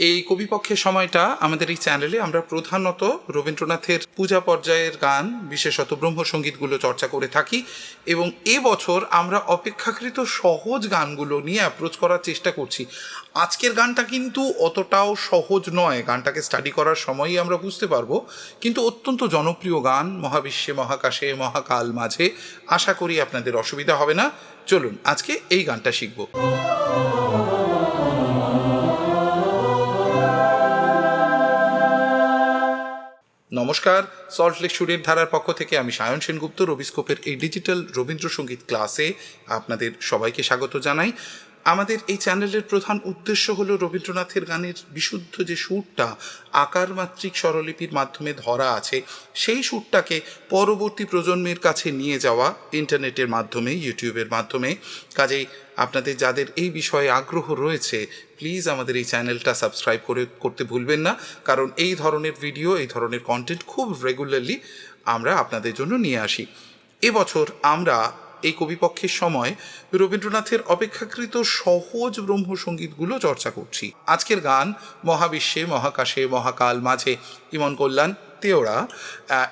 এই কবিপক্ষের সময়টা আমাদের এই চ্যানেলে আমরা প্রধানত রবীন্দ্রনাথের পূজা পর্যায়ের গান, বিশেষত ব্রহ্মসঙ্গীতগুলো চর্চা করে থাকি এবং এবছর আমরা অপেক্ষাকৃত সহজ গানগুলো নিয়ে অ্যাপ্রোচ করার চেষ্টা করছি। আজকের গানটা কিন্তু অতটাও সহজ নয়, গানটাকে স্টাডি করার সময়ই আমরা বুঝতে পারব। কিন্তু অত্যন্ত জনপ্রিয় গান মহাবিশ্বে, মহাকাশে, মহাকাল মাঝে। আশা করি আপনাদের অসুবিধা হবে না। চলুন, আজকে এই গানটা শিখব। নমস্কার সল্টলেক স্টুডেন্ট ধারার পক্ষ থেকে আমি সায়ন সেনগুপ্ত রবিস্কোপের এই ডিজিটাল রবীন্দ্রসঙ্গীত ক্লাসে আপনাদের সবাইকে স্বাগত জানাই। আমাদের এই চ্যানেলের প্রধান উদ্দেশ্য হলো রবীন্দ্রনাথের গানের বিশুদ্ধ যে সুরটা আকার মাত্রিক স্বরলিপির মাধ্যমে ধরা আছে, সেই সুরটাকে পরবর্তী প্রজন্মের কাছে নিয়ে যাওয়া ইন্টারনেটের মাধ্যমে, ইউটিউবের মাধ্যমে। কাজেই আপনাদের যাদের এই বিষয়ে আগ্রহ রয়েছে প্লিজ আমাদের এই চ্যানেলটা সাবস্ক্রাইব করে, করতে ভুলবেন না। কারণ এই ধরনের ভিডিও এই ধরনের কন্টেন্ট খুব রেগুলারলি আমরা আপনাদের জন্য নিয়ে আসি। এবছর আমরা এই কবিপক্ষের সময় রবীন্দ্রনাথের অপেক্ষাকৃত সহজ ব্রহ্মসঙ্গীতগুলো চর্চা করছি। আজকের গান, মহাবিশ্বে, মহাকাশে, মহাকাল, মাঝে, ইমন কল্যাণ, তেওড়া।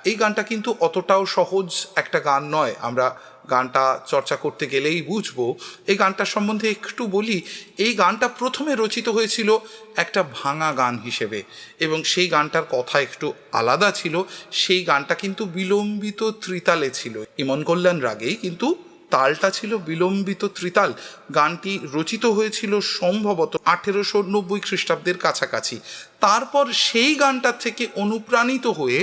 এই গানটা কিন্তু অতটাও সহজ একটা গান নয়। আমরা গানটা চর্চা করতে গেলেই বুঝব। এই গানটার সম্বন্ধে একটু বলি, এই গানটা প্রথমে রচিত হয়েছিল একটা ভাঙা গান হিসেবে এবং সেই গানটার কথা একটু আলাদা ছিল, সেই গানটা কিন্তু বিলম্বিত ত্রিতালে ছিল। ইমন কল্যাণ রাগেই কিন্তু তালটা ছিল বিলম্বিত ত্রিতাল। গানটি রচিত হয়েছিল সম্ভবত আঠেরোশো নব্বই খ্রিস্টাব্দের কাছাকাছি। তারপর সেই গানটার থেকে অনুপ্রাণিত হয়ে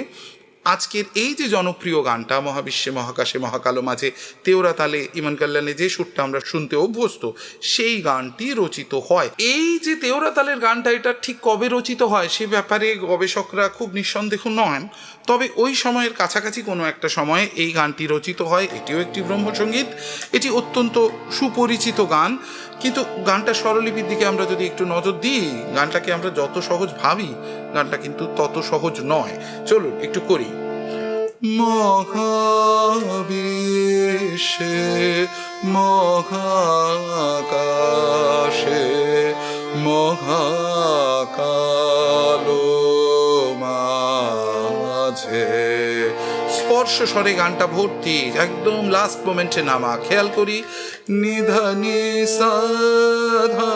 আজকের এই যে জনপ্রিয় গানটা, মহাবিশ্বে, মহাকাশে, মহাকালো মাঝে তেওরা তালে ইমান কল্যাণে যে সুরটা আমরা শুনতে অভ্যস্ত, সেই গানটি রচিত হয়। এই যে তেওরা তালের গানটা, এটা ঠিক কবে রচিত হয়, সে ব্যাপারে গবেষকরা খুব নিঃসন্দেহ নন। তবে ওই সময়ের কাছাকাছি কোনো একটা সময়ে এই গানটি রচিত হয়। এটিও একটি ব্রহ্মসঙ্গীত এটি অত্যন্ত সুপরিচিত গান। কিন্তু গানটা স্বরলিপির দিকে আমরা যদি একটু নজর দিই, গানটাকে আমরা যত সহজ ভাবি, গানটা কিন্তু তত সহজ নয়। চলুন, একটু করি। মহাবিশ্বে, মহাকাশে মহাকালো স্পর্শ স্বরে গানটা ভর্তি। একদম লাস্ট মোমেন্টে নামা। খেয়াল করি। নিধানি সাধা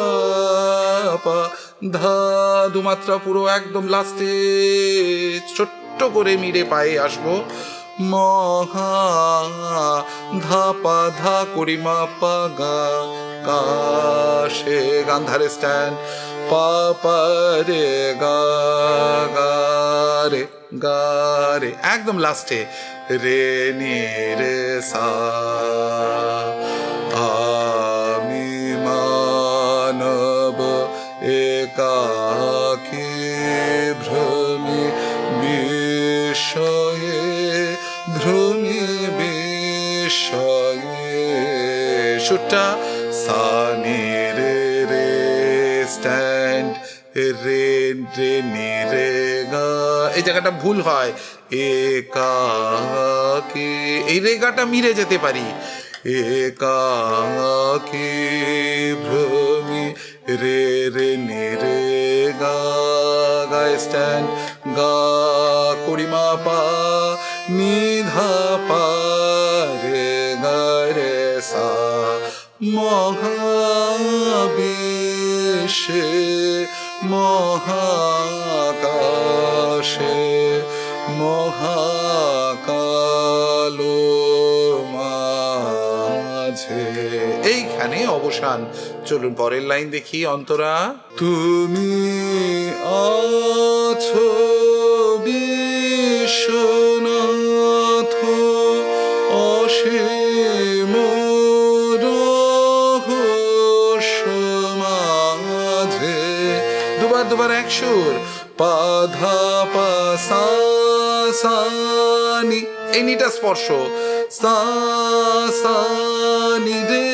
ধা দুমাত্রা পুরো একদম লাস্টে ছোট্ট করে মিরে পায়ে আসব। মহা ধাপা ধা করি মা পা গা কাশে গান্ধারে স্ট্যান্ড। পা পা রে গা গা রে গা রে। একদম লাস্টে রে নি রে সা। আমি মানব একাকি ভ্রমি বিষয়ে ভ্রমি বিষয়ে সুটা সানি রে রে গা। এই জায়গাটা ভুল হয়। একাকি এই রেগাটা মিরে যেতে পারি। একাকি ভ্রমি রে রে নি রে গা। গা স্ট্যান্ড, গা করিমা পা, নিধা পা রে গা রে সা। মহাবিশ্বে মহাকাশে মহাকালো মাঝে। এইখানে অবসান। চলুন পরের লাইন দেখি অন্তরা। তুমি আছো বিশ্বনাথ অসীম দুবার এক সুর। পাধা পা সা সা নি। এই স্পর্শ। সা সা নি রে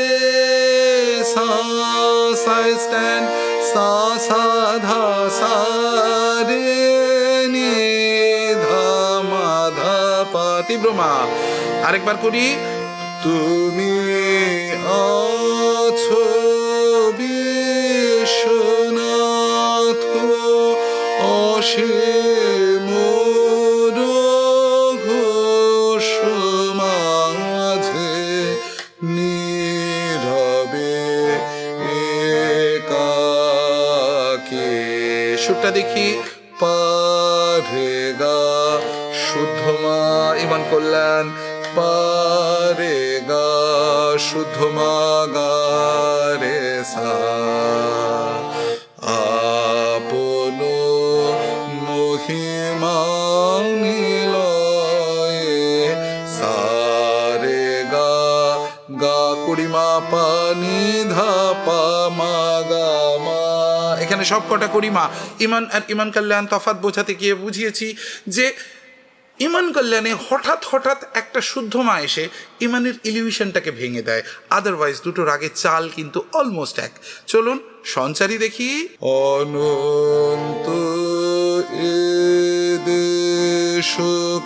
সা স্ট্যান্ড সা সা ধা সা রে নি ধা মা ধা আরেকবার করি। তুমি আছো আসে মোর ঘোষ মাঝে নীরবে একাকে। সুরটা দেখি পারে গা, শুদ্ধ মা, ইমান কল্যাণ, পারে গা, শুদ্ধ মা গা রে সা। এখানে সব কটা করিমা ইমান আর ইমান কল্যাণ তফাত বোঝাতে গিয়ে বুঝিয়েছি যে ইমান কল্যাণে হঠাৎ হঠাৎ একটা শুদ্ধ মা এসে ইমানের ইলিউশনটাকে ভেঙে দেয়। আদারওয়াইজ দুটো রাগের চাল কিন্তু অলমোস্ট এক। চলুন সঞ্চারী দেখি। অনন্ত এ দেশকালে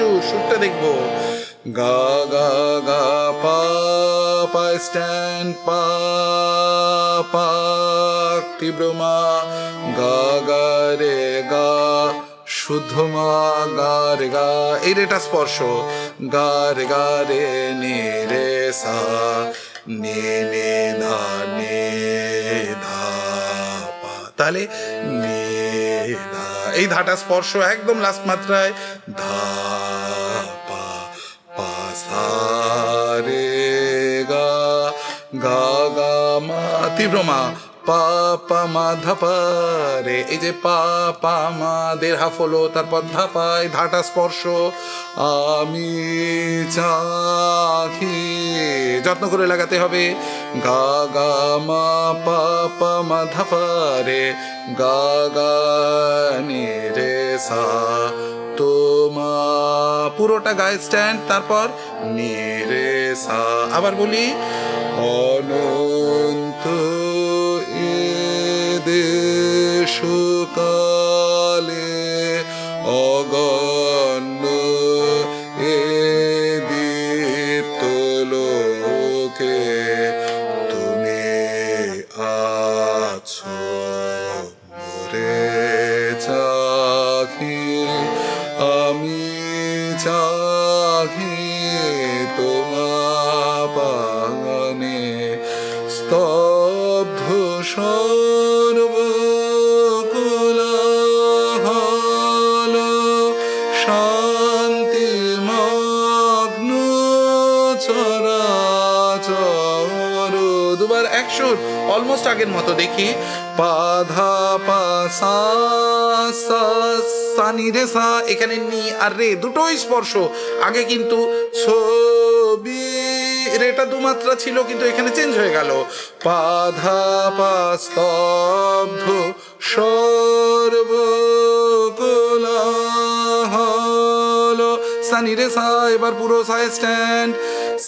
একশো সুরটা দেখব। গা গা গা, পা পা, স্ট্যান্ড, পা পা, তীব্র মা, গা গা, রে, গা, শুদ্ধ মা, গা, রে, গা, এই রেটা স্পর্শ। গা, রে গা, রে, নে, রে, সা, নে নে, ধা নে, ধা, পা। তাহলে এই ধাটা স্পর্শ একদম লাস্ট মাত্রায়। ধা, পা পা রে, গা গা গা, মা, তীব্র মা, পা মা ধাপা রে, এই যে পা পা, মা দের হাফ হলো, তারপর ধাপায় ধাটা স্পর্শ। আমি চাহি, যত্ন করে লাগাতে হবে। গা গা, মা, পা মা ধাপা রে, গা গা, নে সা তোমা পুরোটা গায়ে স্ট্যান্ড তারপর নিরে রে সা আবার বলি অনন্ত এ দেশকালে চাহি তোমা পানে স্তব্ধ সর্বকুলাহল অলমোস্ট আগের মতো দেখি। পাধা পা, সা সা রে, সা, এখানে নি আর রে দুটোই স্পর্শ। আগে কিন্তু ছবি, রেটা দুমাত্রা ছিল, কিন্তু এখানে চেঞ্জ হয়ে গেল। পাধা পা, স্তব্ধ, সর্বকোলাহল। সানি রে, সা, এবার পুরো সায় স্ট্যান্ড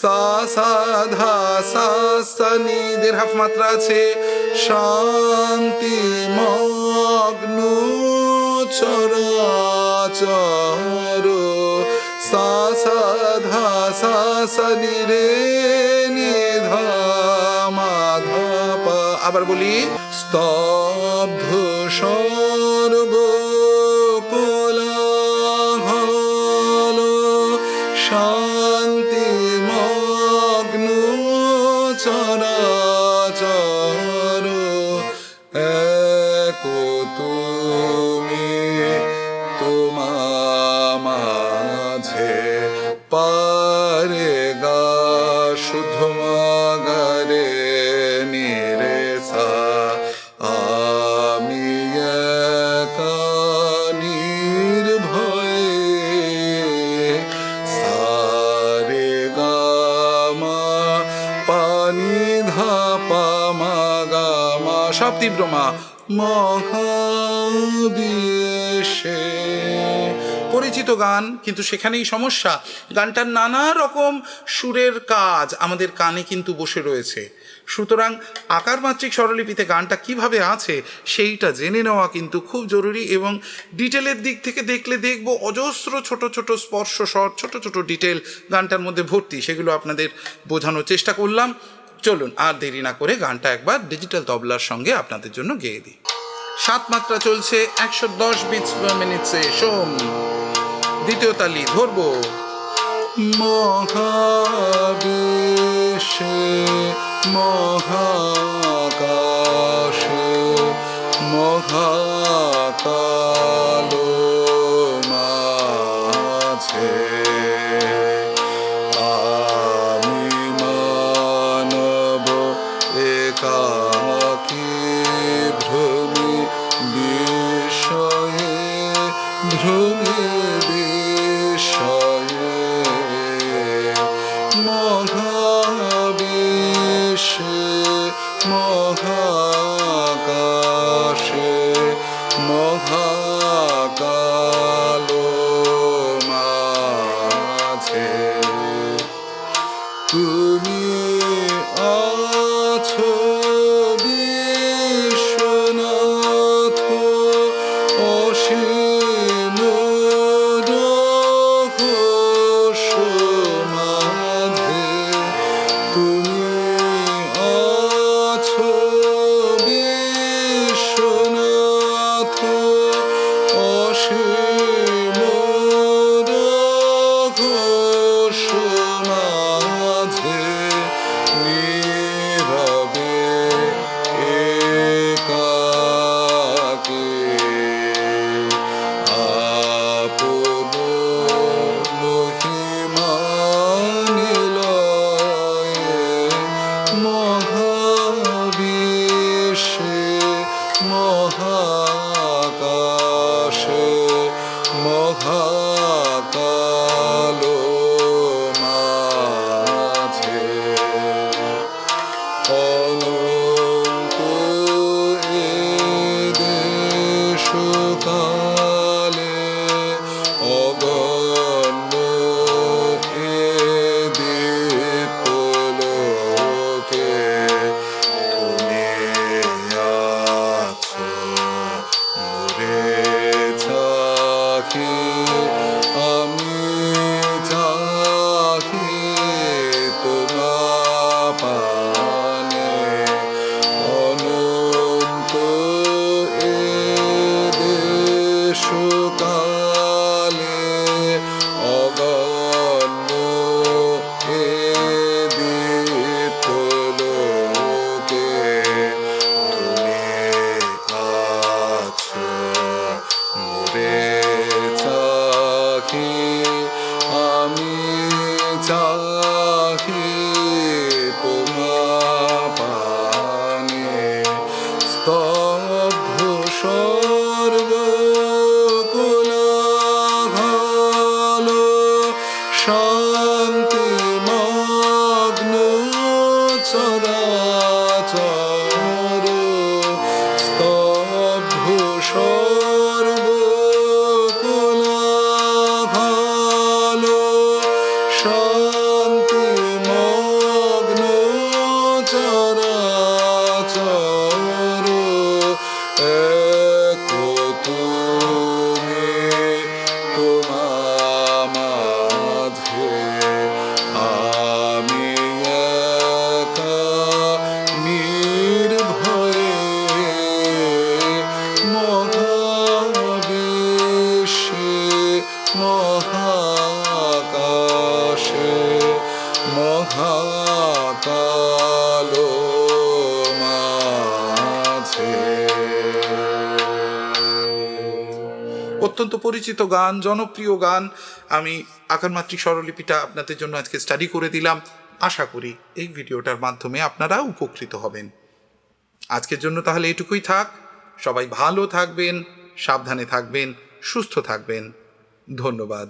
সা সা, ধা, সা সানি দের হাফ মাত্রা আছে। শান্তি, মগ্ন, চরাচর। সা সা, ধা, সা সানি রে, নি, ধা, মা, ধা, পা। আবার বলি, স্তব্ধ সর্ব চরাচর সব তীব্র মা। মহাবিশ্বে। পরিচিত গান, কিন্তু সেখানেই সমস্যা। গানটার নানা রকম সুরের কাজ আমাদের কানে কিন্তু বসে রয়েছে। সুতরাং আকার মাত্রিক স্বরলিপিতে গানটা কীভাবে আছে, সেইটা জেনে নেওয়া কিন্তু খুব জরুরি এবং ডিটেলের দিক থেকে দেখলে দেখব অজস্র ছোট ছোট স্পর্শ স্বর, ছোট ছোট ডিটেল গানটার মধ্যে ভর্তি। সেগুলো আপনাদের বোঝানোর চেষ্টা করলাম। চলুন আর দেরি না করে গানটা একবার ডিজিটাল তবলার সঙ্গে আপনাদের জন্য গেয়ে দিই। সাত মাত্রা চলছে, একশো দশ পার মিনিটসে সোম দ্বিতীয় তালি ধরবো। মহাবিশ্বে, মহাকাশে মহাকালো মহাবিশ্বে শান্তি অত্যন্ত পরিচিত গান, জনপ্রিয় গান। আমি আকার মাতৃক স্বরলিপিটা আপনাদের জন্য আজকে স্টাডি করে দিলাম। আশা করি এই ভিডিওটার মাধ্যমে আপনারা উপকৃত হবেন। আজকের জন্য তাহলে এটুকুই থাক। সবাই ভালো থাকবেন, সাবধানে থাকবেন, সুস্থ থাকবেন। ধন্যবাদ।